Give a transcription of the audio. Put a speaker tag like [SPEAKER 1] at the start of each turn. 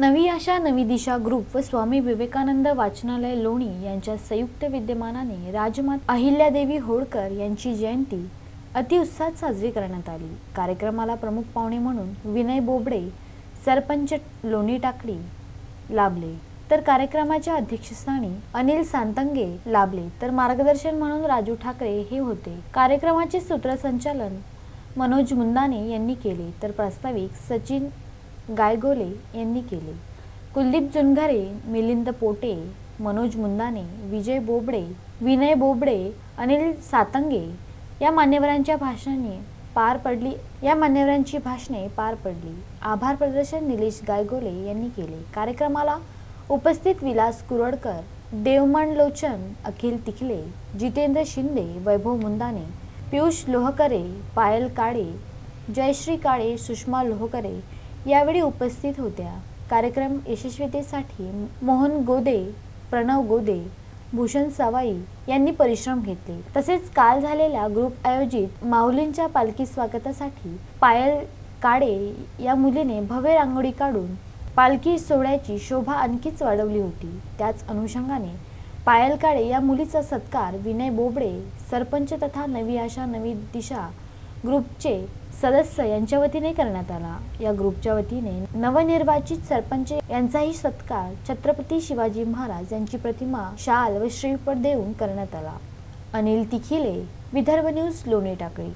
[SPEAKER 1] नवी आशा नवी दिशा ग्रुप व स्वामी विवेकानंद वाचनालय लोणी यांच्या संयुक्त विद्यमानाने राजमाता अहिल्यादेवी होळकर यांची जयंती अतिउत्साहात साजरी करण्यात आली. कार्यक्रमाला प्रमुख पाहुणे म्हणून विनय बोबडे सरपंच लोणी टाकळी लाभले. तर कार्यक्रमाच्या अध्यक्षस्थानी अनिल सांतंगे लाभले. तर मार्गदर्शन म्हणून राजू ठाकरे हे होते. कार्यक्रमाचे सूत्रसंचालन मनोज मुंदाने यांनी केले. तर प्रास्ताविक सचिन गायगोले यांनी केले. कुलदीप जुनघरे मिलिंद पोटे मनोज मुंदाने विजय बोबडे विनय बोबडे अनिल सातंगे या मान्यवरांच्या भाषणाने पार पडली या मान्यवरांची भाषणे पार पडली. आभार प्रदर्शन निलेश गायगोले यांनी केले. कार्यक्रमाला उपस्थित विलास कुरडकर देवमन लोचन अखिल तिखले जितेंद्र शिंदे वैभव मुंदाने पियुष लोहकरे पायल काळे जयश्री काळे सुषमा लोहकरे यावेळी उपस्थित होत्या. कार्यक्रम यशस्वीतेसाठी मोहन गोदे प्रणव गोदे भूषण सवाई यांनी परिश्रम घेतले. तसेच काल झालेल्या ग्रुप आयोजित माऊलींच्या पालखी स्वागतासाठी पायल काडे या मुलीने भव्य रांगोळी काढून पालखी सोहळ्याची शोभा आणखीच वाढवली होती. त्याच अनुषंगाने पायल काळे या मुलीचा सत्कार विनय बोबडे सरपंच तथा नवी आशा नवी दिशा ग्रुपचे सदस्य यांच्या वतीने करण्यात आला. या ग्रुपच्या वतीने नवनिर्वाचित सरपंच यांचाही सत्कार छत्रपती शिवाजी महाराज यांची प्रतिमा शाल व श्रीफळ देऊन करण्यात आला. अनिल तिखिले विदर्भ न्यूज लोणी टाकळी.